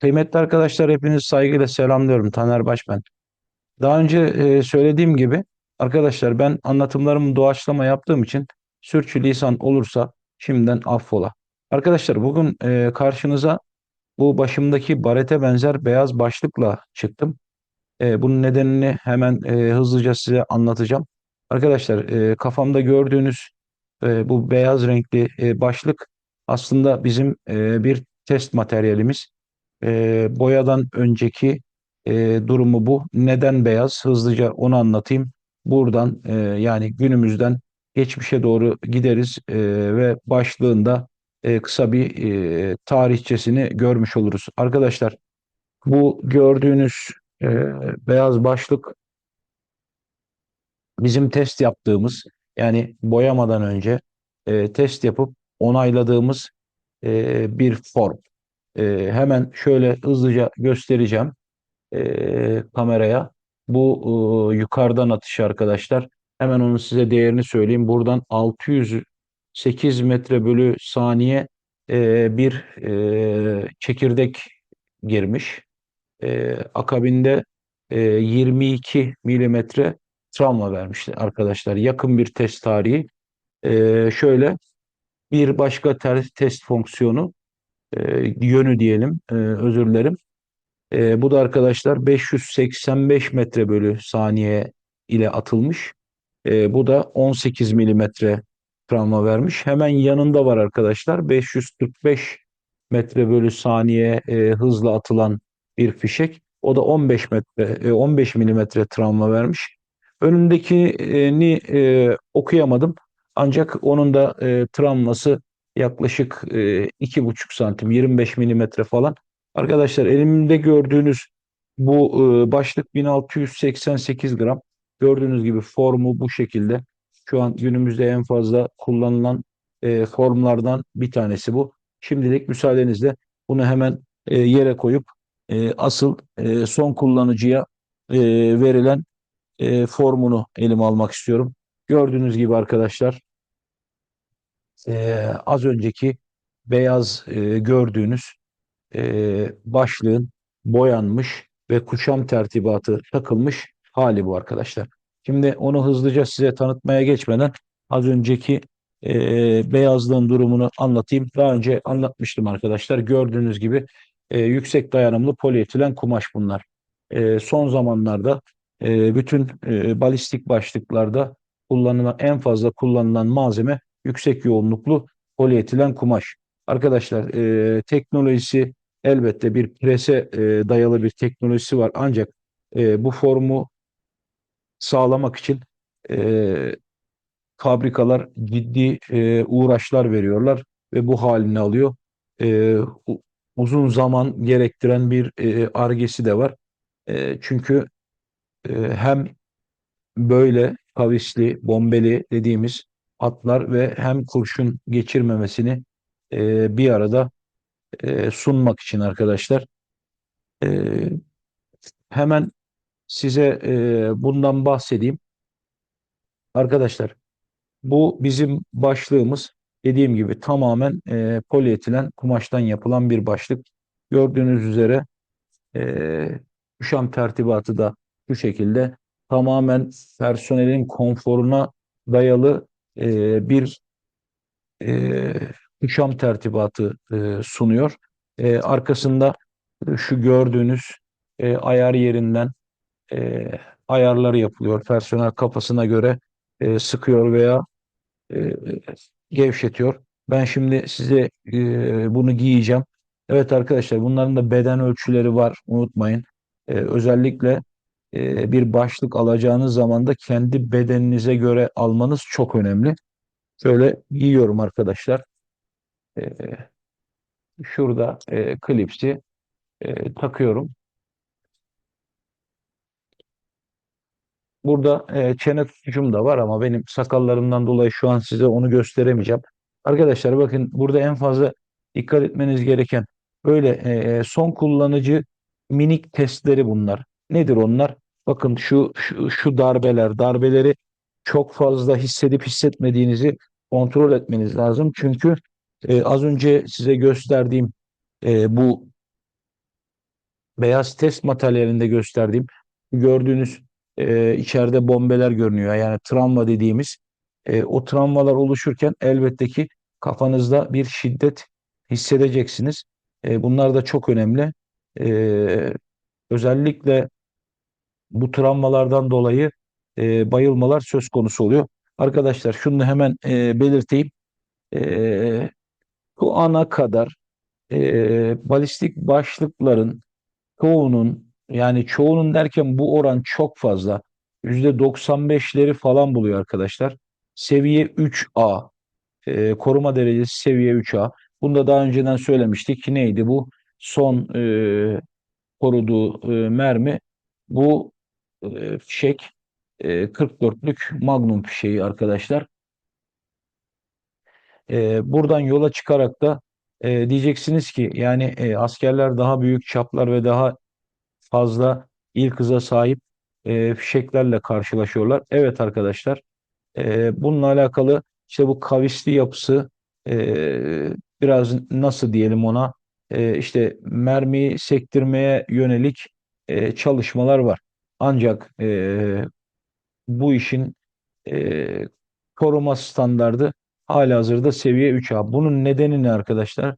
Kıymetli arkadaşlar hepinizi saygıyla selamlıyorum. Taner Baş ben. Daha önce e, söylediğim gibi arkadaşlar ben anlatımlarımı doğaçlama yaptığım için sürçülisan olursa şimdiden affola. Arkadaşlar bugün e, karşınıza bu başımdaki barete benzer beyaz başlıkla çıktım. E, bunun nedenini hemen hızlıca size anlatacağım. Arkadaşlar kafamda gördüğünüz bu beyaz renkli başlık aslında bizim bir test materyalimiz. E, boyadan önceki e, durumu bu. Neden beyaz? Hızlıca onu anlatayım. Buradan e, yani günümüzden geçmişe doğru gideriz e, ve başlığında e, kısa bir e, tarihçesini görmüş oluruz. Arkadaşlar bu gördüğünüz e, beyaz başlık bizim test yaptığımız yani boyamadan önce e, test yapıp onayladığımız e, bir form. E, hemen şöyle hızlıca göstereceğim e, kameraya. Bu e, yukarıdan atış arkadaşlar. Hemen onun size değerini söyleyeyim. Buradan 608 metre bölü saniye e, bir e, çekirdek girmiş. E, akabinde e, 22 milimetre travma vermişti arkadaşlar. Yakın bir test tarihi. E, şöyle bir başka test fonksiyonu e, yönü diyelim e, özür dilerim. E, bu da arkadaşlar 585 metre bölü saniye ile atılmış. E, bu da 18 milimetre travma vermiş. Hemen yanında var arkadaşlar 545 metre bölü saniye e, hızla atılan bir fişek. O da 15 metre e, 15 milimetre travma vermiş. Önündekini e, okuyamadım. Ancak onun da e, travması yaklaşık e, iki buçuk santim 25 milimetre falan. Arkadaşlar elimde gördüğünüz bu e, başlık 1688 gram. Gördüğünüz gibi formu bu şekilde. Şu an günümüzde en fazla kullanılan e, formlardan bir tanesi bu. Şimdilik müsaadenizle bunu hemen yere koyup asıl son kullanıcıya verilen formunu elime almak istiyorum. Gördüğünüz gibi arkadaşlar e, az önceki beyaz e, gördüğünüz e, başlığın boyanmış ve kuşam tertibatı takılmış hali bu arkadaşlar. Şimdi onu hızlıca size tanıtmaya geçmeden az önceki e, beyazlığın durumunu anlatayım. Daha önce anlatmıştım arkadaşlar. Gördüğünüz gibi e, yüksek dayanımlı polietilen kumaş bunlar. E, son zamanlarda e, bütün e, balistik başlıklarda kullanılan en fazla kullanılan malzeme yüksek yoğunluklu polietilen kumaş. Arkadaşlar e, teknolojisi elbette bir prese e, dayalı bir teknolojisi var ancak e, bu formu sağlamak için e, fabrikalar ciddi e, uğraşlar veriyorlar ve bu halini alıyor. E, uzun zaman gerektiren bir e, argesi de var. E, çünkü e, hem böyle kavisli, bombeli dediğimiz atlar ve hem kurşun geçirmemesini e, bir arada e, sunmak için arkadaşlar. E, hemen size e, bundan bahsedeyim. Arkadaşlar bu bizim başlığımız dediğim gibi tamamen e, polietilen kumaştan yapılan bir başlık. Gördüğünüz üzere e, kuşam tertibatı da bu şekilde tamamen personelin konforuna dayalı e, bir e, kuşam tertibatı e, sunuyor. E, arkasında şu gördüğünüz e, ayar yerinden e, ayarları yapılıyor. Personel kafasına göre e, sıkıyor veya e, gevşetiyor. Ben şimdi size e, bunu giyeceğim. Evet arkadaşlar bunların da beden ölçüleri var unutmayın. E, özellikle e, bir başlık alacağınız zaman da kendi bedeninize göre almanız çok önemli. Şöyle giyiyorum arkadaşlar. E, şurada e, klipsi e, takıyorum. Burada e, çene tutucum da var ama benim sakallarımdan dolayı şu an size onu gösteremeyeceğim. Arkadaşlar bakın burada en fazla dikkat etmeniz gereken böyle e, son kullanıcı minik testleri bunlar. Nedir onlar? Bakın şu, şu, şu darbeler, darbeleri çok fazla hissedip hissetmediğinizi kontrol etmeniz lazım. Çünkü e, az önce size gösterdiğim e, bu beyaz test materyalinde gösterdiğim gördüğünüz e, içeride bombeler görünüyor. Yani travma dediğimiz e, o travmalar oluşurken elbette ki kafanızda bir şiddet hissedeceksiniz. E, bunlar da çok önemli. E, özellikle bu travmalardan dolayı e, bayılmalar söz konusu oluyor. Arkadaşlar şunu hemen e, belirteyim. E, bu ana kadar e, balistik başlıkların çoğunun yani çoğunun derken bu oran çok fazla. %95'leri falan buluyor arkadaşlar. Seviye 3A. E, koruma derecesi seviye 3A. Bunu da daha önceden söylemiştik. Neydi bu? Son e, koruduğu e, mermi bu e, fişek e, 44'lük Magnum fişeği arkadaşlar. E, buradan yola çıkarak da e, diyeceksiniz ki yani e, askerler daha büyük çaplar ve daha fazla ilk hıza sahip e, fişeklerle karşılaşıyorlar. Evet arkadaşlar e, bununla alakalı işte bu kavisli yapısı e, biraz nasıl diyelim ona işte mermiyi sektirmeye yönelik çalışmalar var. Ancak e, bu işin e, koruma standardı halihazırda seviye 3A. Bunun nedeni ne arkadaşlar?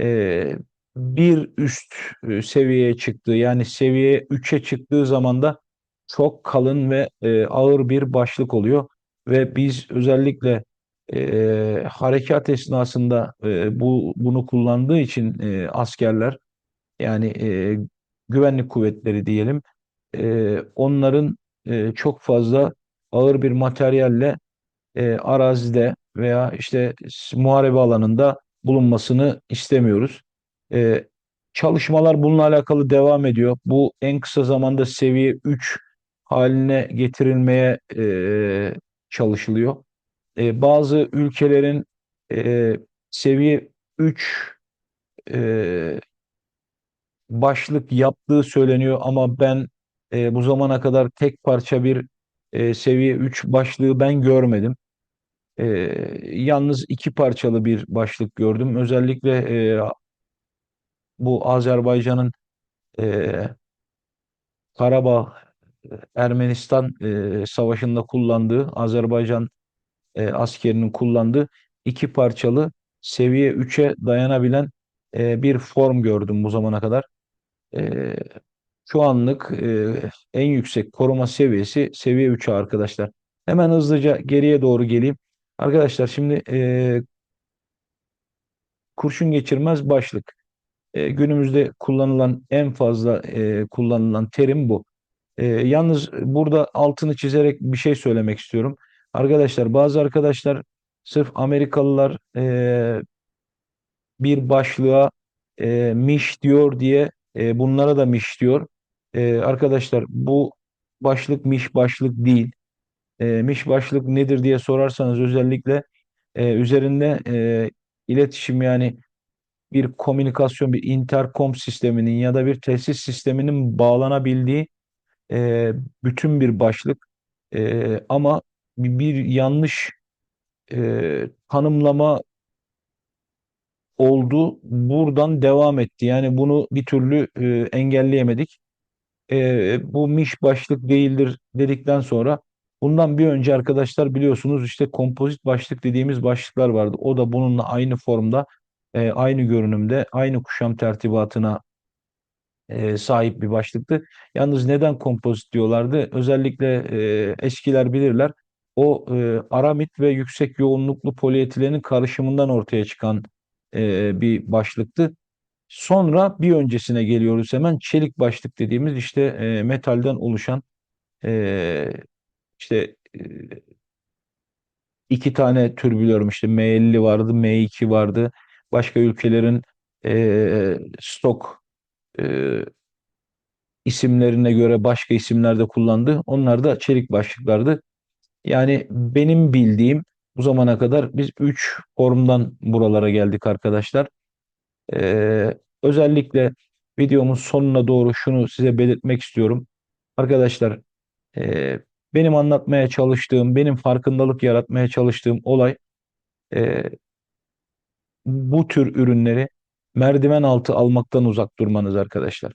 E, bir üst e, seviyeye çıktığı yani seviye 3'e çıktığı zaman da çok kalın ve e, ağır bir başlık oluyor. Ve biz özellikle e, harekat esnasında e, bu bunu kullandığı için e, askerler yani e, güvenlik kuvvetleri diyelim e, onların e, çok fazla ağır bir materyalle e, arazide veya işte muharebe alanında bulunmasını istemiyoruz. E, çalışmalar bununla alakalı devam ediyor. Bu en kısa zamanda seviye 3 haline getirilmeye e, çalışılıyor. E, bazı ülkelerin e, seviye 3 e, başlık yaptığı söyleniyor ama ben e, bu zamana kadar tek parça bir e, seviye 3 başlığı ben görmedim. E, yalnız iki parçalı bir başlık gördüm. Özellikle e, bu Azerbaycan'ın e, Karabağ Ermenistan e, savaşında kullandığı Azerbaycan e, askerinin kullandığı iki parçalı seviye 3'e dayanabilen e, bir form gördüm bu zamana kadar. E, şu anlık e, en yüksek koruma seviyesi seviye 3'e arkadaşlar. Hemen hızlıca geriye doğru geleyim. Arkadaşlar şimdi e, kurşun geçirmez başlık. E, günümüzde kullanılan en fazla e, kullanılan terim bu. E, yalnız burada altını çizerek bir şey söylemek istiyorum. Arkadaşlar bazı arkadaşlar sırf Amerikalılar e, bir başlığa e, miş diyor diye e, bunlara da miş diyor. E, arkadaşlar bu başlık miş başlık değil. E, miş başlık nedir diye sorarsanız özellikle e, üzerinde e, iletişim yani bir komünikasyon, bir interkom sisteminin ya da bir tesis sisteminin bağlanabildiği e, bütün bir başlık. E, ama bir yanlış e, tanımlama oldu. Buradan devam etti. Yani bunu bir türlü e, engelleyemedik. E, bu miş başlık değildir dedikten sonra bundan bir önce arkadaşlar biliyorsunuz işte kompozit başlık dediğimiz başlıklar vardı. O da bununla aynı formda, e, aynı görünümde, aynı kuşam tertibatına e, sahip bir başlıktı. Yalnız neden kompozit diyorlardı? Özellikle e, eskiler bilirler. O e, aramit ve yüksek yoğunluklu polietilenin karışımından ortaya çıkan e, bir başlıktı. Sonra bir öncesine geliyoruz hemen çelik başlık dediğimiz işte e, metalden oluşan e, işte e, iki tane tür biliyorum işte M50 vardı, M2 vardı. Başka ülkelerin e, stok e, isimlerine göre başka isimlerde kullandı. Onlar da çelik başlıklardı. Yani benim bildiğim bu zamana kadar biz 3 formdan buralara geldik arkadaşlar. Ee, özellikle videomun sonuna doğru şunu size belirtmek istiyorum. Arkadaşlar e, benim anlatmaya çalıştığım, benim farkındalık yaratmaya çalıştığım olay e, bu tür ürünleri merdiven altı almaktan uzak durmanız arkadaşlar.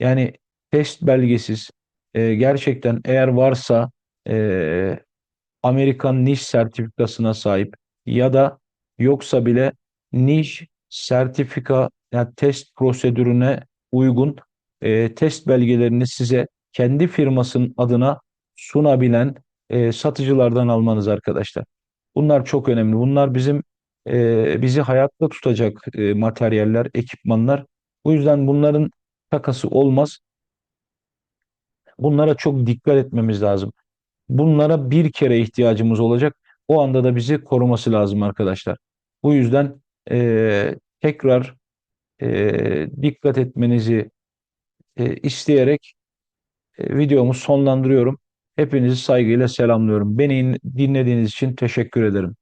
Yani test belgesiz e, gerçekten eğer varsa e, Amerikan NIş sertifikasına sahip ya da yoksa bile NIş sertifika yani test prosedürüne uygun e, test belgelerini size kendi firmasının adına sunabilen e, satıcılardan almanız arkadaşlar. Bunlar çok önemli. Bunlar bizim e, bizi hayatta tutacak e, materyaller, ekipmanlar. Bu yüzden bunların takası olmaz. Bunlara çok dikkat etmemiz lazım. Bunlara bir kere ihtiyacımız olacak. O anda da bizi koruması lazım arkadaşlar. Bu yüzden e, tekrar e, dikkat etmenizi e, isteyerek e, videomu sonlandırıyorum. Hepinizi saygıyla selamlıyorum. Beni dinlediğiniz için teşekkür ederim.